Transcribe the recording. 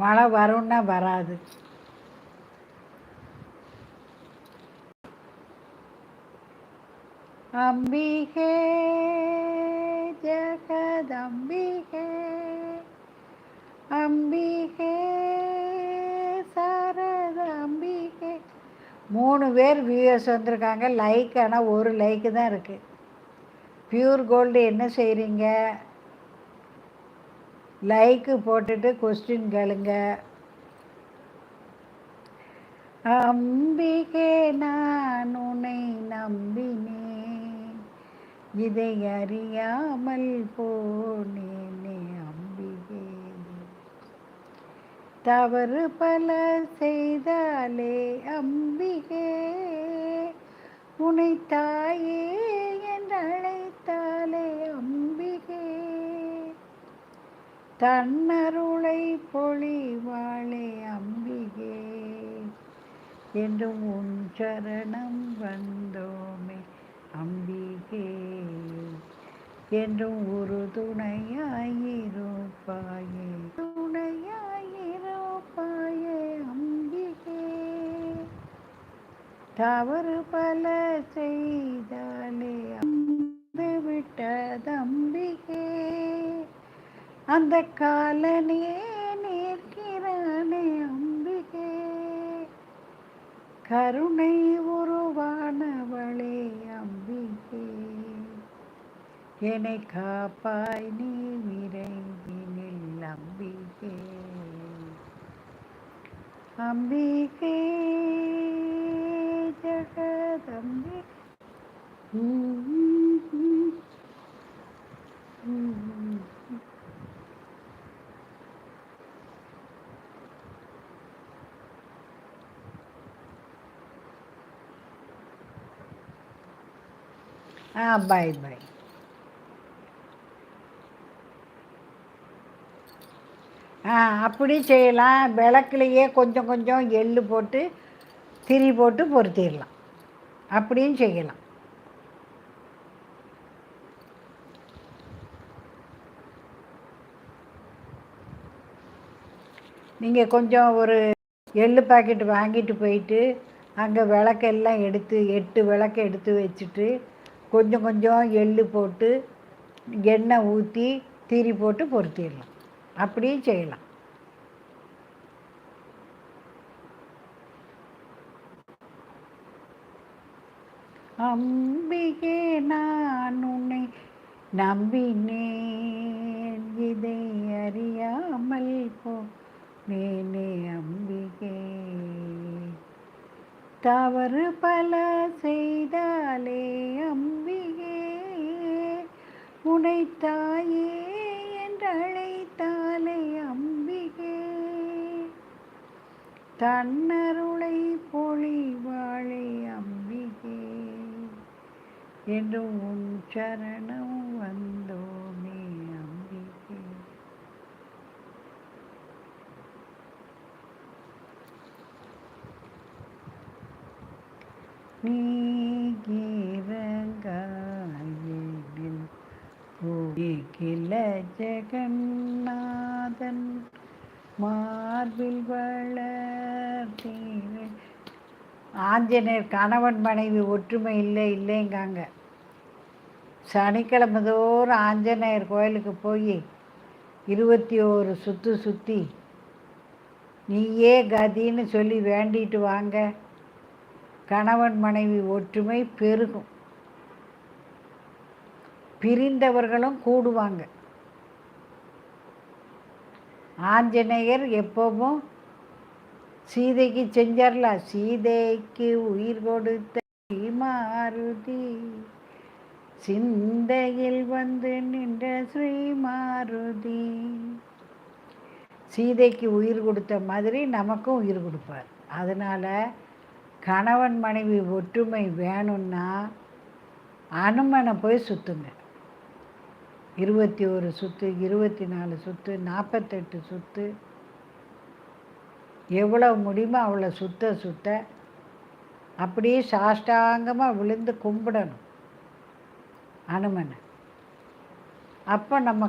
மழை வரும்னா வராது. அம்பிகே ஜகதம்பிகே அம்பிகே சரதம்பிகே. மூணு பேர் வியூஎஸ் வந்திருக்காங்க. லைக் ஆனால் ஒரு லைக்கு தான் இருக்குது பியூர் கோல்டு என்ன செய்கிறீங்க லைக்கு போட்டுட்டு கொஸ்டின் கேளுங்க. அம்பிகே நான் உன்னை நம்பினேன். இதை அறியாமல் போனேனே அம்பிகே. தவறு பல செய்தாலே அம்பிகே. உனை தாயே என்றழை அழைத்தாலே அம்பிகே தன்னருளை பொழிவாளே அம்பிகே. என்றும் உன் சரணம் வந்தோமே அம்பிகே. என்றும் ஒரு துணையாயிருப்பாயே துணையாயிருப்பாயே அம்பிகே. தவறு பல செய்தாலே அந்த காலனே நிற்கிறானே அம்பிகே. கருணை உருவானவளே அம்பிகே. என்னை காப்பாய் நீ விரைவினில் அம்பிகே. அம்பிகே ஜக பாய் பாய் ஆ அப்படி செய்யலாம். விளக்குலையே கொஞ்சம் கொஞ்சம் எள்ளு போட்டு திரி போட்டு பொருத்திடலாம் அப்படியும் செய்யலாம். நீங்கள் கொஞ்சம் ஒரு எள்ளு பாக்கெட் வாங்கிட்டு போயிட்டு அங்கே விளக்கெல்லாம் எடுத்து எட்டு விளக்கு எடுத்து வச்சுட்டு கொஞ்சம் கொஞ்சம் எள்ளு போட்டு எண்ணெய் ஊற்றி திரி போட்டு பொருத்திடலாம் அப்படியும் செய்யலாம். அம்பிகே நான் உன்னை நம்பினேன். இதை அறியாமல் போ. நேனே அம்பிகே. தவறு பல செய்தாலே அம்பிகே. உனை தாயே என்று அழைத்தாலே அம்பிகே. தன்னருளை பொழிவாழே அம்பிகே. என்று உன் சரணம் வந்தோம் அம்பிகே நீ இறங்காயில் ஜெகநாதன் மார்பில் வளர்த்தீர். ஆஞ்சநேயர் கணவன் மனைவி ஒற்றுமை இல்லை இல்லைங்காங்க. சனிக்கிழமை தோறும் ஆஞ்சநேயர் கோயிலுக்கு போய் இருபத்தி ஓரு சுற்று சுற்றி நீயே கதின்னு சொல்லி வேண்டிட்டு வாங்க. கணவன் மனைவி ஒற்றுமை பெருகும். பிரிந்தவர்களும் கூடுவாங்க. ஆஞ்சநேயர் எப்பவும் சீதைக்கு செஞ்சார்ல? சீதைக்கு உயிர் கொடுத்த ஸ்ரீமாருதி. சிந்தையில் வந்து நின்ற ஸ்ரீ மாருதி சீதைக்கு உயிர் கொடுத்த மாதிரி நமக்கும் உயிர் கொடுப்பார். அதனால் கணவன் மனைவி ஒற்றுமை வேணும்னா அனுமனை போய் சுற்றுங்க இருபத்தி ஒரு சுற்று இருபத்தி நாலு சுற்று நாற்பத்தெட்டு சுற்று எவ்வளோ முடியுமோ அவ்வளோ சுத்த சுத்த. அப்படியே சாஷ்டாங்கமாக விழுந்து கும்பிடணும் அனுமனை. அப்போ நம்ம